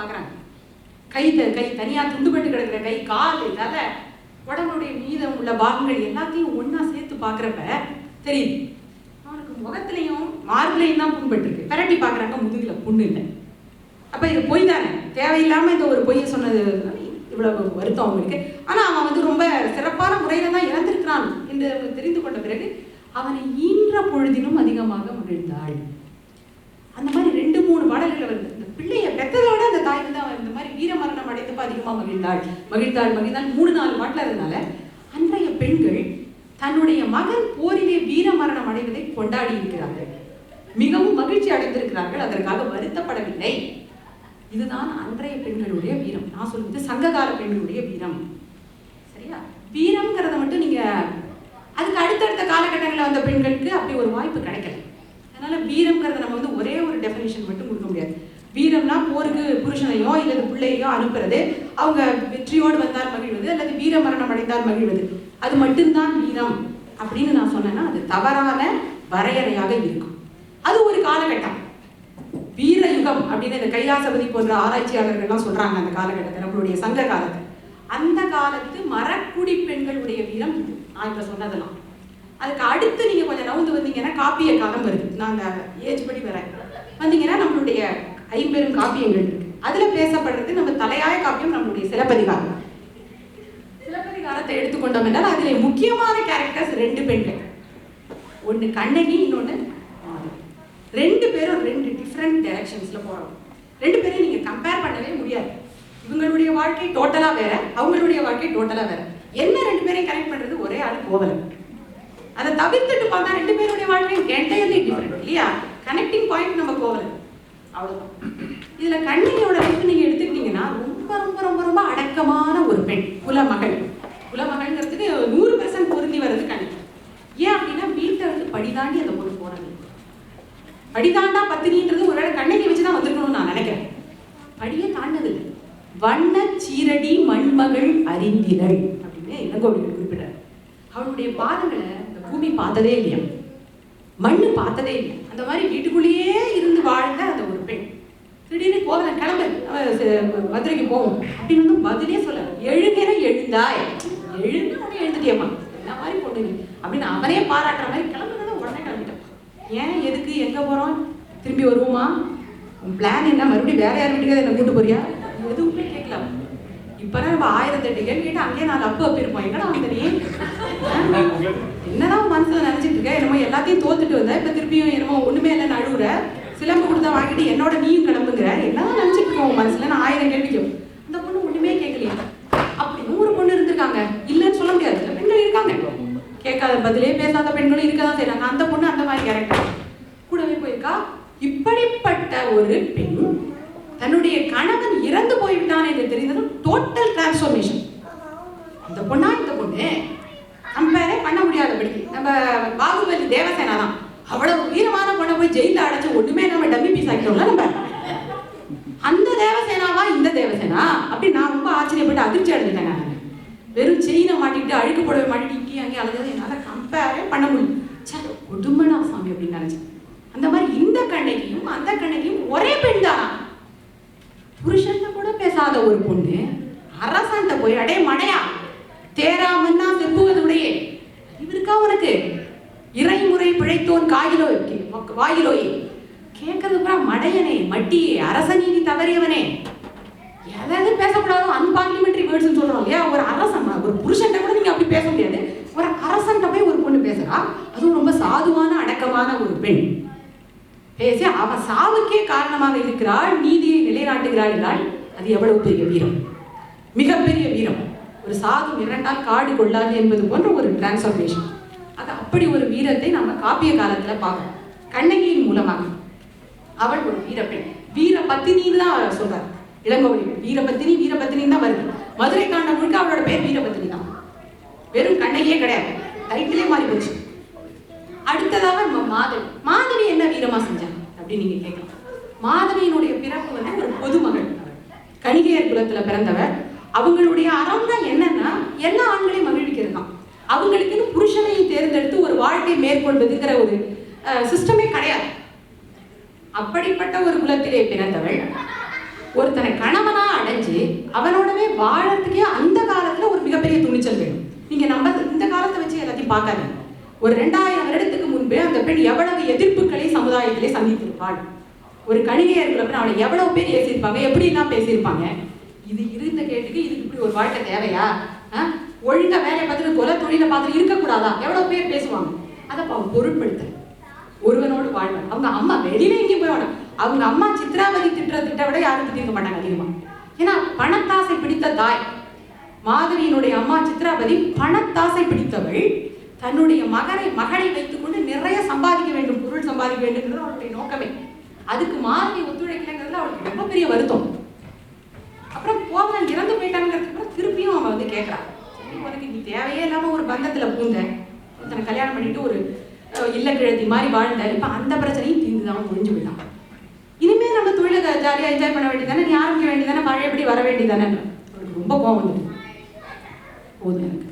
பார்க்குறாங்க. கை த- கை தனியாக துண்டுபட்டு கிடக்கிற கை கால் தலை உடம்புடைய மீதம் உள்ள பாகங்கள் எல்லாத்தையும் ஒன்றா சேர்த்து பார்க்குறப்ப தெரியுது. அவனுக்கு முகத்துலையும் மார்பிலையும் தான் புண்பட்டுருக்கு. பிரட்டி பார்க்குறாங்க முதுகில் புண்ணு இல்லை. அப்போ இது பொய் தானே? தேவையில்லாமல் இந்த ஒரு பொய்யை சொன்னது இவ்வளவு வருத்தம் அவங்களுக்கு. ஆனால் அவன் வந்து ரொம்ப சிறப்பான முறையில் தான் இறந்திருக்கிறான் என்று அவங்க தெரிந்து கொண்ட பிறகு அவனை ஈன்ற பொழுதிலும் அதிகமாக மகிழ்ந்தாள். அந்த மாதிரி ரெண்டு மூணு பாடல்கள் வருது இந்த பிள்ளைய பெத்ததோட அந்த தாய் வந்து அவன் இந்த மாதிரி வீர மரணம் அடைந்தப்ப அதிகமா மகிழ்ந்தாள். மகிழ்ந்தாள் மகிழ்ந்தாள். மூணு நாலு மாட்டில் இருந்தனால அன்றைய பெண்கள் தன்னுடைய மகன் போரிலே வீர மரணம் அடைவதை கொண்டாடி இருக்கிறார்கள். மிகவும் மகிழ்ச்சி அடைந்திருக்கிறார்கள். அதற்காக வருத்தப்படவில்லை. இதுதான் அன்றைய பெண்களுடைய வீரம். நான் சொல்வது சங்ககால பெண்களுடைய வீரம். சரியா? வீரம்ங்கிறத மட்டும் நீங்க அதுக்கு அடுத்தடுத்த காலகட்டங்களில் வந்த பெண்களுக்கு அப்படி ஒரு வாய்ப்பு கிடைக்கல. அதனால வீரம்ங்கிறத நம்ம வந்து ஒரே ஒரு டெஃபினேஷன் மட்டும் கொடுக்க முடியாது. வீரம்னா போருக்கு புருஷனையோ இல்லது பிள்ளையோ அனுப்புறது அவங்க வெற்றியோடு வந்தால் மகிழ்வது அல்லது வீர மரணம் அடைந்தால் மகிழ்வது. அது மட்டும்தான் வீரம். அப்படின்னு நான் சொன்னேன்னா அது தவறான வரையறையாக இருக்கும். அது ஒரு காலகட்டம். வீர யுகம் அப்படின்னு இந்த கைலாசபதி போன்ற ஆராய்ச்சியாளர்கள்லாம் சொல்றாங்க அந்த காலகட்டத்தை நம்மளுடைய சங்க காலத்தை அந்த காலத்து மரக்குடி பெண்களுடைய வீரம் இது. நான் இப்ப சொன்னதெல்லாம். அதுக்கு அடுத்து நீங்க கொஞ்சம் நவுந்து வந்தீங்கன்னா காப்பிய காலம் வருது. நான் அந்த ஏஜ் படி வரேன். வந்தீங்கன்னா நம்மளுடைய ஐம்பெரும் காப்பியங்கள் இருக்கு. அதுல பேசப்படுறது நம்ம தலையாய காப்பியம் நம்மளுடைய சிலப்பதிகாரம். சிலப்பதிகாரத்தை எடுத்துக்கொண்டோம் என்றால் அதிலே முக்கியமான கேரக்டர்ஸ் ரெண்டு பெண்கள். ஒன்று கண்ணகி இன்னொன்னு ரெண்டு பேரும் ரெண்டு டிஃப்ரெண்ட் டைரக்ஷன்ஸ்ல போறோம். ரெண்டு பேரையும் நீங்க கம்பேர் பண்ணவே முடியாது. இவங்களுடைய வாழ்க்கை டோட்டலா வேற அவங்களுடைய வாழ்க்கை டோட்டலா வேற. என்ன ரெண்டு பேரையும் கனெக்ட் பண்றது? ஒரே ஆள் கோவலன். அதை தவிர்த்துட்டு பார்த்தா ரெண்டு பேருடைய வாழ்க்கையும் என்டையர்லி டிஃப்ரெண்ட் இல்லையா? கனெக்டிங் பாயிண்ட் நம்ம கோவலன். அவ்வளவுதான். இதுல கண்ணியோட லைஃப் நீங்க எடுத்துக்கிட்டீங்கன்னா ரொம்ப ரொம்ப ரொம்ப ரொம்ப அடக்கமான ஒரு பெண் குலமகள். குலமகள்ங்கிறதுக்கு நூறு பெர்சன்ட் பொருந்தி வர்றது கண்ணி ஏன் அப்படின்னா வீட்டை வந்து படிதாண்டி அந்த பொண்ணு போறது. படிதாண்டா பத்தினின்றது ஒருவேளை கண்ணகி வச்சு தான் வந்திருக்கணும்னு நான் நினைக்கிறேன். படியே தாண்டது வண்ண சீரடி மண்மகள் அறிந்தினள் அப்படின்னு இளங்கோவடிகள் குறிப்பிட்டார் அவளுடைய பாதங்களை இந்த பூமி பார்த்ததே இல்லையா? மண்ணு பார்த்ததே இல்லை அந்த மாதிரி வீட்டுக்குள்ளேயே இருந்து வாழ்ந்த அந்த திடீர்னு கோவலன் கிளம்பு. அவ மதுரைக்கு போவோம் அப்படின்னு வந்து பதிலே சொல்ல எழுகிற எழுந்தாய். எழுந்து உடனே எழுந்துட்டியம்மா. என்ன மாதிரி பொண்ணு அப்படின்னு அவனே பாராட்டுற மாதிரி கிளம்புறத உடனே கிளம்பிட்டான். ஏன் எதுக்கு? எங்க போறோம்? திரும்பி வருவோமா? உன் பிளான் என்ன? மறுபடியும் வேற யார் வீட்டுக்காக என்ன கூட்டு போறியா? எதுவுமே கேட்கலாம் இப்பதான் நம்ம ஆயிரத்தி எட்டு கேள்வி கேட்டு அங்கேயே நாலு அப்பு அப்பிருப்போம் என்னடா எங்கடா நீ? என்னதான் மனசுல நினைச்சிட்டு இருக்க? என்னமோ எல்லாத்தையும் தோத்துட்டு வந்த. இப்ப திருப்பியும் என்னமோ ஒண்ணுமே இல்லைன்னு அழுகுற சிலம்பு கொடுத்தா வாங்கிட்டு என்னோட நீயும் கிளம்புங்கிற. என்னதான் நினைச்சிட்டு இருக்கோம் மனசுல நான் ஆயிரம் கேள்விக்கும் அந்த பொண்ணு ஒண்ணுமே கேட்கலையே. அப்படி நூறு பொண்ணு இருந்திருக்காங்க. இல்லைன்னு சொல்ல முடியாது. சில பெண்கள் இருக்காங்க. கேட்காத பதிலே பேசாத பெண்களும் இருக்கதான் செய்றாங்க. அந்த பொண்ணு அந்த மாதிரி கேரக்டர் கூடவே போயிருக்கா? இப்படிப்பட்ட ஒரு பெண் தன்னுடைய கணவன் இறந்து போய்விட்டான் என்று தெரிந்ததும் டோட்டல் டிரான்ஸ்ஃபர்மேஷன் இந்த பொண்ணா இந்த பொண்ணு? கம்பேரே பண்ண முடியாதபடி. நம்ம பாகுபலி தேவசேனா தான். அவ்வளவு வீரமான பொண்ணை போய் ஜெயில அடைச்சு ஒண்ணுமே நம்ம டம்மி பீஸ் ஆக்கிட்டோம்ல நம்ம. அந்த தேவசேனாவா இந்த தேவசேனா? அப்படி நான் ரொம்ப ஆச்சரியப்பட்டு அதிர்ச்சி அடைஞ்சிட்டேங்க வெறும் செயினை மாட்டிக்கிட்டு அழுக்கு புடவை மாட்டிட்டு இங்கேயும் அங்கேயும் அழுது என்னால் கம்பேரே பண்ண முடியும் சே கொடுமனா சாமி அப்படின்னு நினைச்சேன். அந்த மாதிரி இந்த கண்ணகியும் அந்த கண்ணகியும் ஒரே பெண் தான்? புருஷன் கூட பேசாத ஒரு பொண்ணு அரசாண்ட போய் அடே மடையா தேராமன்னா செப்புவதுடைய இவருக்கா உனக்கு? இறைமுறை பிழைத்தோன் காயிலோ வாயிலோயே கேட்கறதுக்கு மடையனே மட்டியே அரசநீதி தவறியவனே. எதாவது பேசக்கூடாதோ அன்பார்லிமெண்ட்ரி வேர்ட்ஸ் சொல்றோம் இல்லையா? ஒரு அரசன் ஒரு புருஷன்ட்ட கூட நீங்க அப்படி பேச முடியாது. ஒரு அரசன்ட்ட போய் ஒரு பொண்ணு பேசுறா. அதுவும் ரொம்ப சாதுவான அடக்கமான ஒரு பெண். பேசி அவ சாவுக்கே காரணமாக இருக்கிறாள் நீதியை நிலைநாட்டுகிறாள் என்றால் அது எவ்வளவு பெரிய வீரம்? மிகப்பெரிய வீரம். ஒரு சாது இரண்டால் காடு கொள்ளாது என்பது போன்ற ஒரு டிரான்ஸ்ஃபர்மேஷன் அப்படி ஒரு வீரத்தை நம்ம காப்பிய காலத்துல பார்க்கணும். கண்ணகியின் மூலமாக. அவள் ஒரு வீரப்பெண். வீர பத்தினின்னு தான் சொல்றாரு இளங்கோவடி வீரபத்தினி வீரபத்தினின்னு தான் வருது. மதுரை காண்டம் முழுக்க அவளோட பேர் வீரபத்தினி தான். வெறும் கண்ணகியே கிடையாது. டைட்டிலே மாறி போச்சு. அடுத்ததாக நம்ம மாதவி. மாதவி என்ன வீரமா செஞ்சாங்க அப்படின்னு நீங்க கேட்கலாம். மாதவியினுடைய பிறப்பு வந்து ஒரு பொதுமகள். கணிகையர் குலத்துல பிறந்தவர். அவங்களுடைய அறம் தான் என்னன்னா எல்லா ஆண்களையும் மகிழ்விக்கிறது தான் அவங்களுக்குன்னு புருஷனை தேர்ந்தெடுத்து ஒரு வாழ்க்கை மேற்கொள்வதுங்கிற ஒரு சிஸ்டமே கிடையாது. அப்படிப்பட்ட ஒரு குலத்திலே பிறந்தவள் ஒருத்தனை கணவனா அடைஞ்சு அவனோடவே வாழறதுக்கே அந்த காலத்துல ஒரு மிகப்பெரிய துணிச்சல் வேணும். நீங்க நம்ம இந்த காலத்தை வச்சு எல்லாத்தையும் பார்க்காதீங்க. ஒரு ரெண்டாயிரம் வருடத்துக்கு முன்பே அந்த பெண் எவ்வளவு எதிர்ப்புகளை சமுதாயத்திலே சந்தித்திருப்பாள். ஒரு கணிகையா இருக்கிறப்ப அவனை எவ்வளவு பேர் ஏசியிருப்பாங்க எப்படி எல்லாம் பேசியிருப்பாங்க? இது இருந்த கேட்டுக்கு இதுக்கு இப்படி ஒரு வாழ்க்கை தேவையா? ஒழுங்கா வேலையை பார்த்துட்டு கொலை தொழில பார்த்துட்டு இருக்கக்கூடாதா? எவ்வளவு பேர் பேசுவாங்க? அதை அவன் பொருட்படுத்த ஒருவனோடு வாழ்வன். அவங்க அம்மா வெளியில எங்கேயும் போய் அவங்க அம்மா சித்ராவதி திட்டுற திட்ட விட யாரும் திட்டிருக்க மாட்டாங்க அதிகமா. ஏன்னா பணத்தாசை பிடித்த தாய். மாதவியினுடைய அம்மா சித்ராபதி பணத்தாசை பிடித்தவள். தன்னுடைய மகனை மகளை வைத்துக்கொண்டு நிறைய சம்பாதிக்க வேண்டும் பொருள் சம்பாதிக்க வேண்டும்ங்கிறது அவளுடைய நோக்கமே. அதுக்கு மாதவி ஒத்துழைக்கலைங்கிறதுல அவளுக்கு ரொம்ப பெரிய வருத்தம். அப்புறம் கோவலன் இறந்து போயிட்டாங்கிறதுக்கு அப்புறம் திருப்பியும் அவன் வந்து கேட்கறான் உனக்கு நீ தேவையே இல்லாம ஒரு பந்தத்துல பூந்த ஒருத்தனை கல்யாணம் பண்ணிட்டு ஒரு இல்ல கிழதி மாதிரி வாழ்ந்த இப்ப அந்த பிரச்சனையும் தீர்ந்துதான் முடிஞ்சு விடலாம் இனிமே நம்ம தொழிலை ஜாலியா என்ஜாய் பண்ண வேண்டியதானே நீ ஆரம்பிக்க வேண்டியதானே பழையபடி வர வேண்டியதானே அவளுக்கு ரொம்ப கோவம் வந்துட்டு போதும் எனக்கு.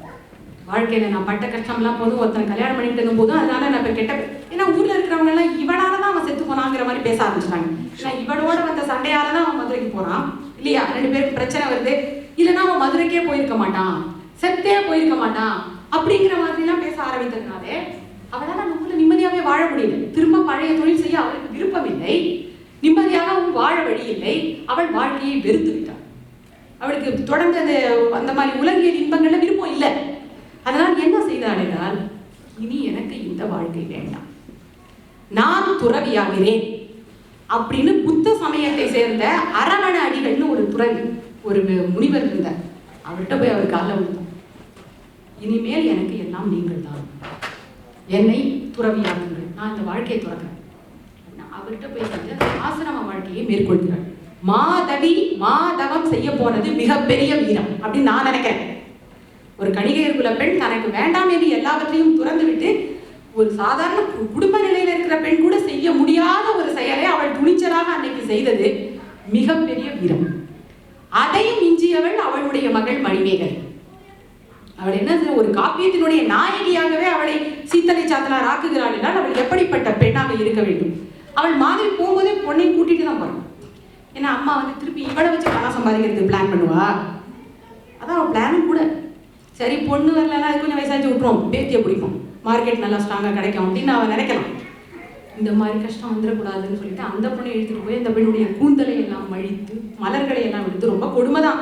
வாழ்க்கையில நான் பட்ட கஷ்டம்லாம் போதும் ஒருத்தனை கல்யாணம் பண்ணிட்டு போதும் அதனால நான் இப்ப கெட்ட ஏன்னா ஊர்ல இருக்கிறவங்க எல்லாம் இவனால தான் அவன் செத்து போனாங்கிற மாதிரி பேச ஆரம்பிச்சிட்டாங்க. ஏன்னா இவனோட வந்த சண்டையால தான் அவன் மதுரைக்கு போறான். இல்லையா? ரெண்டு பேருக்கு பிரச்சனை வருது. இல்லைன்னா அவன் மதுரைக்கே போயிருக்க மாட்டான். செத்தே போயிருக்க மாட்டான். அப்படிங்கிற மாதிரி எல்லாம் பேச ஆரம்பித்ததுனாலே அவளால நம்மள நிம்மதியாவே வாழ முடியல. திரும்ப பழைய தொழில் செய்ய அவளுக்கு விருப்பம் இல்லை அவன் வாழ வழி இல்லை. அவள் வாழ்க்கையை வெறுத்து விட்டாள். அவளுக்கு தொடர்ந்து அந்த அந்த மாதிரி உலகியல் இன்பங்கள்ல விருப்பம் இல்லை. அதனால் என்ன செய்தாள் என்றால் இனி எனக்கு இந்த வாழ்க்கை வேண்டாம். நான் துறவியாகிறேன். அப்படின்னு புத்த சமயத்தை சேர்ந்த அரவண அடிகள்னு ஒரு துறவி ஒரு முனிவர் இருந்தார். அவர்கிட்ட போய் அவர் காலில் விழுந்தோம் இனிமேல் எனக்கு எல்லாம் நீங்கள் தான். என்னை துறவியாக்குங்கள் நான் இந்த வாழ்க்கையை துறக்கிறேன். நான் அவர்கிட்ட போய் வந்து ஆசிரம வாழ்க்கையை மேற்கொள்கிறார். மாதவி மாதவம் செய்ய போனது மிகப்பெரிய வீரம் அப்படின்னு நான் நினைக்கிறேன். ஒரு கணிகையர் குல பெண் தனக்கு வேண்டாம் என்று எல்லாவற்றையும் துறந்து விட்டு ஒரு சாதாரண குடும்ப நிலை இருக்கிற பெண் கூட செய்ய முடியாத ஒரு செயலை அவள் துணிச்சலாக அன்னைக்கு செய்தது மிகப்பெரிய வீரம். அதையும் மிஞ்சியவள் அவளுடைய மகள் மணிமேகலை. அவள் என்ன ஒரு காப்பியத்தினுடைய நாயகியாகவே அவளை சீத்தலை சாத்தலார் ஆக்குகிறாள் என்றால் அவள் எப்படிப்பட்ட பெண்ணாக இருக்க வேண்டும்? அவள் மாதிரி போகும்போதே பொண்ணையும் கூட்டிட்டு தான் போறான் ஏன்னா அம்மா வந்து திருப்பி இவளை வச்சு பணம் சம்பாதிக்கிறதுக்கு பிளான் பண்ணுவா? அதான் அவள் பிளானும் கூட. சரி பொண்ணு வரலன்னா அது கொஞ்சம் வயசாச்சு விட்டுரும் பேத்தியை பிடிக்கும் மார்க்கெட் நல்லா ஸ்ட்ராங்காக கிடைக்கும் அப்படின்னு அவன் நினைக்கலாம். இந்த மாதிரி கஷ்டம் வந்துடக்கூடாதுன்னு சொல்லிட்டு அந்த பொண்ணை எடுத்துட்டு போய் அந்த பெண்ணுடைய கூந்தலை எல்லாம் மழித்து மலர்களை எல்லாம் எடுத்து ரொம்ப கொடுமைதான்.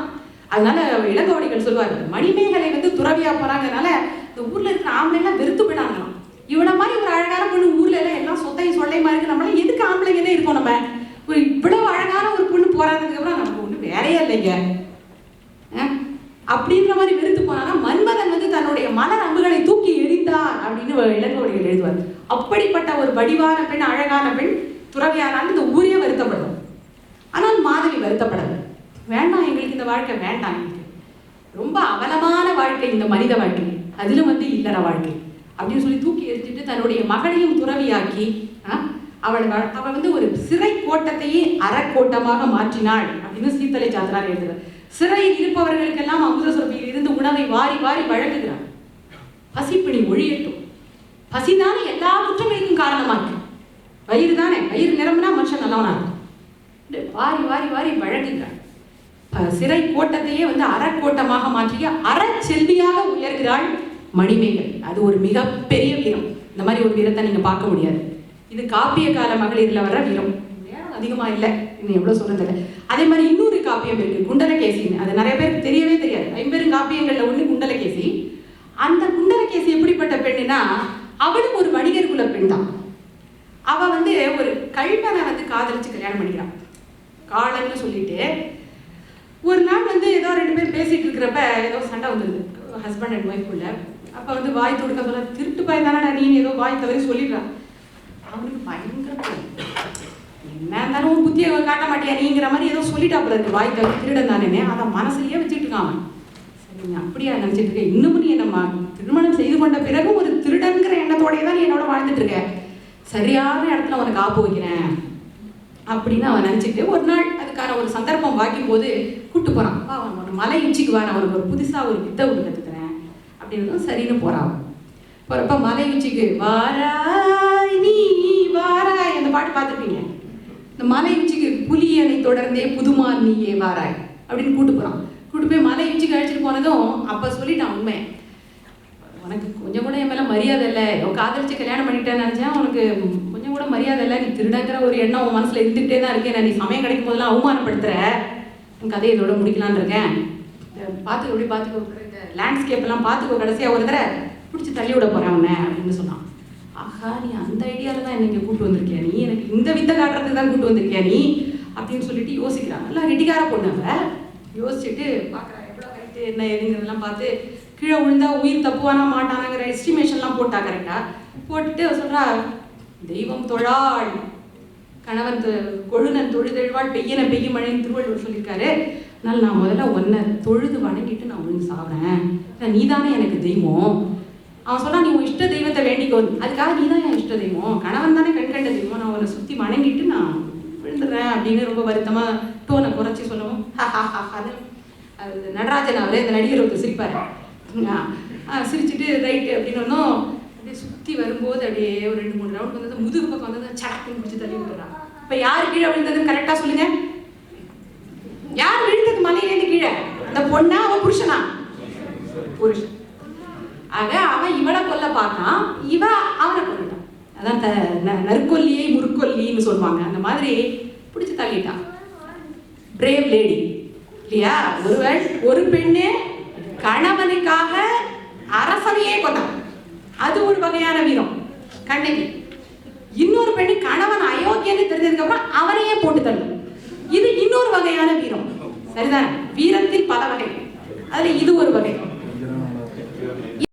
அதனால இளங்கோடிகள் சொல்லுவார் மணிமேகலை வந்து துறவியா போறாங்கனால இந்த ஊர்ல இருக்கிற ஆம்பளை எல்லாம் வெறுத்து போயிடாங்களாம் இவனை மாதிரி ஒரு அழகான பொண்ணு ஊர்ல எல்லாம் எல்லாம் சொத்தையும் சொல்லையுமா இருக்கு. நம்மளால எதுக்கு ஆம்பளைங்கன்னே இருக்கோம் நம்ம? ஒரு இவ்வளவு அழகான ஒரு பொண்ணு போறாதுக்கு அப்புறம் நமக்கு ஒண்ணு வேலையே இல்லைங்க. அஹ் அப்படின்ற மாதிரி வெறுத்து போனா மன்மதன் தன்னுடைய மலர் அம்புகளை தூக்கி எறிந்தார் அப்படின்னு இளங்கோடிகள் எழுதுவார் அப்படிப்பட்ட ஒரு வடிவான பெண் அழகான பெண் துறவியானாலும் இந்த ஊரே வருத்தப்படும். ஆனால் மாதவி வருத்தப்படலை வேண்டாம் எங்களுக்கு இந்த வாழ்க்கை வேண்டாம் எங்களுக்கு. ரொம்ப அவலமான வாழ்க்கை இந்த மனித வாழ்க்கை. அதிலும் வந்து இல்லற வாழ்க்கை. அப்படின்னு சொல்லி தூக்கி எரிஞ்சிட்டு தன்னுடைய மகளையும் துறவியாக்கி அவள் அவள் வந்து ஒரு சிறை கோட்டத்தையே அறக்கோட்டமாக மாற்றினாள் அப்படின்னு சீத்தலை சாத்தனார் எழுதுகிறார் சிறையில் இருப்பவர்களுக்கெல்லாம் அமுத சுரபியில் இருந்து உணவை வாரி வாரி வழங்குகிறார். பசிப்பிணி ஒழியட்டும். பசிதானே எல்லா குற்றங்களுக்கும் காரணமாக்கு. வயிறு தானே வயிறு நிரம்பினா மனுஷன் நல்லவனா இருக்கும் வாரி வாரி வாரி வழங்குகிறாள் சிறை கோட்டத்தையே வந்து அறக்கோட்டமாக மாற்றிய அறச்செல்வியாக உயர்கிறாள் மணிமேகலை. அது ஒரு மிகப்பெரிய வீரம். இந்த மாதிரி ஒரு வீரத்தை நீங்க பார்க்க முடியாது. இது காப்பிய கால மகளிரில் வர வீரம். நேரம் அதிகமா இல்லை. இன்னும் எவ்வளவு சொல்றது அதே மாதிரி இன்னொரு காப்பியம் இருக்கு குண்டலகேசின்னு. அது நிறைய பேருக்கு தெரியவே தெரியாது. ஐம்பெரும் காப்பியங்கள்ல ஒண்ணு குண்டலகேசி. அந்த குண்டலகேசி எப்படிப்பட்ட பெண்ணுனா அவளும் ஒரு வணிகர் குல பெண் தான் அவ வந்து ஒரு கல்வனை வந்து காதலிச்சு கல்யாணம் பண்ணிக்கிறான். காலன்னு சொல்லிட்டு ஒரு நாள் வந்து ஏதோ ரெண்டு பேர் பேசிட்டு இருக்கிறப்ப ஏதோ சண்டை வந்தது ஹஸ்பண்ட் அண்ட் ஒய்ஃப்குள்ள அப்ப வந்து வாய் தொடுக்க சொல்ல திருட்டு பாய் தானடா நீ? ஏதோ வாய் தவறி சொல்லிடுறான் அவனுக்கு பயங்கர என்ன இருந்தாலும் புத்தியை காட்ட மாட்டியா நீங்கிற மாதிரி ஏதோ சொல்லிட்டாப்புல இருக்கு. வாய் தவறி திருடன் தானே அதை மனசுலயே வச்சுட்டு இருக்கான் அவன். நீ அப்படியா நினைச்சிட்டு இருக்க? இன்னமும் நீ என்னம்மா மா- திருமணம் செய்து கொண்ட பிறகு ஒரு திருடன்கிற எண்ணத்தோடயே தான் நீ என்னோட வாழ்ந்துட்டு இருக்க. சரியான இடத்துல உனக்கு ஆப்பு வைக்கிறேன் அப்படின்னு அவன் நினச்சிட்டு ஒரு நாள் அதுக்கான ஒரு சந்தர்ப்பம் வாக்கும் போது கூட்டு போறான். அப்பா அவன் ஒரு மலை உச்சிக்கு வா அவனுக்கு ஒரு புதுசா ஒரு வித்தை ஒன்று கற்றுக்கிறேன் அப்படின்னு சரின்னு போறான். போறப்ப மலை உச்சிக்கு வாராய் நீ வாராய். அந்த பாட்டு பார்த்துருப்பீங்க. இந்த மலை உச்சிக்கு புலியனை தொடர்ந்தே புதுமான் நீயே வாராய் அப்படின்னு கூட்டு போறான். கூட்டு போய் மலை இடிச்சு கழிச்சிட்டு போனதும் அப்போ சொல்லிட்டான் உண்மை. உனக்கு கொஞ்சம் கூட என் மேலே மரியாதை இல்லை. உன் காதலிச்சு கல்யாணம் பண்ணிட்டேன்னு நினைச்சேன் உனக்கு கொஞ்சம் கூட மரியாதை இல்லை. நீ திருடங்கிற ஒரு எண்ணம் உன் மனசில் இருந்துகிட்டே தான் இருக்கேன் நான் நீ சமயம் கிடைக்கும் போதெல்லாம் அவமானப்படுத்துகிற உன் கதையை இதோட முடிக்கலான்னு இருக்கேன். பார்த்து எப்படி பார்த்துக்கோ இந்த லேண்ட்ஸ்கேப் எல்லாம் பார்த்துக்கோ கடைசியாக ஒரு தடவை பிடிச்சி தள்ளி விட போகிறேன் அவனை அப்படின்னு சொன்னான். ஆஹா நீ அந்த ஐடியாவில் தான் என்ன இங்க கூட்டு வந்திருக்கியா நீ? எனக்கு இந்த வித்தை காட்டுறதுக்கு தான் கூட்டு வந்திருக்கியா நீ? அப்படின்னு சொல்லிட்டு யோசிக்கிறான். நல்லா ரெட்டிக்கார பொண்ணு அவள் யோசிச்சுட்டு பார்க்குறாங்க எவ்வளோ ஹைட்டு என்ன ஏதுங்கிறதெல்லாம் பார்த்து கீழே விழுந்தா உயிர் தப்புவானா மாட்டானாங்கிற எஸ்டிமேஷன்லாம் போட்டா கரெக்டாக போட்டுட்டு சொல்கிறா தெய்வம் தொழாள் கணவன் தொ- கொழுநன் தொழுதெழ்வாள் பெய்யன பெய்யும் மழைன்னு திருவள்ளுவர் சொல்லியிருக்காரு. அதனால் நான் முதல்ல ஒன்றை தொழுது வணங்கிட்டு நான் ஒழுங்கு சாப்பிட்றேன் நீ தானே எனக்கு தெய்வம். அவன் சொன்னா நீ உன் இஷ்ட தெய்வத்தை வேண்டிக்கோ. அதுக்காக நீ தான் என் இஷ்ட தெய்வம். கணவன் தானே கண்கண்ட தெய்வம். நான் உன்னை சுற்றி வணங்கிட்டு நான் விழுந்துடுறேன் அப்படின்னு ரொம்ப வருத்தமா டோனை குறைச்சி சொல்லவும் அது நடராஜன் அவரே இந்த நடிகர் ஒருத்தர் சிரிப்பார். சிரிச்சுட்டு சிரிச்சிட்டு ரைட்டு அப்படின்னு ஒன்றும் அப்படியே சுற்றி வரும்போது அப்படியே ஒரு ரெண்டு மூணு ரவுண்ட் வந்தது முதுகு பக்கம் வந்தது சடக்குன்னு பிடிச்சி தள்ளி விட்டுறான். இப்போ யார் கீழே விழுந்ததுன்னு கரெக்டாக சொல்லுங்க. யார் விழுந்தது மலையிலேருந்து கீழே? அந்த பொண்ணா அவன் புருஷனா? புருஷன். ஆக அவன் இவனை கொல்ல பார்த்தான் இவ அவனை கொல்லிட்டான் அதான் த ந- நற்கொல்லியை முற்கொல்லின்னு சொல்லுவாங்க. அந்த மாதிரி பிடிச்சி தள்ளிட்டான் பிரேவ் லேடி இல்லையா? ஒருவன் ஒரு பெண்ணு கணவனுக்காக அரசனையே கொண்டான். அது ஒரு வகையான வீரம். கண்ணகி. இன்னொரு பெண்ணு கணவன் அயோக்கியன்னு தெரிஞ்சதுக்கு அப்புறம் அவனையே போட்டு தள்ளும். இது இன்னொரு வகையான வீரம். சரிதானே? வீரத்தில் பல வகை. அதுல இது ஒரு வகை.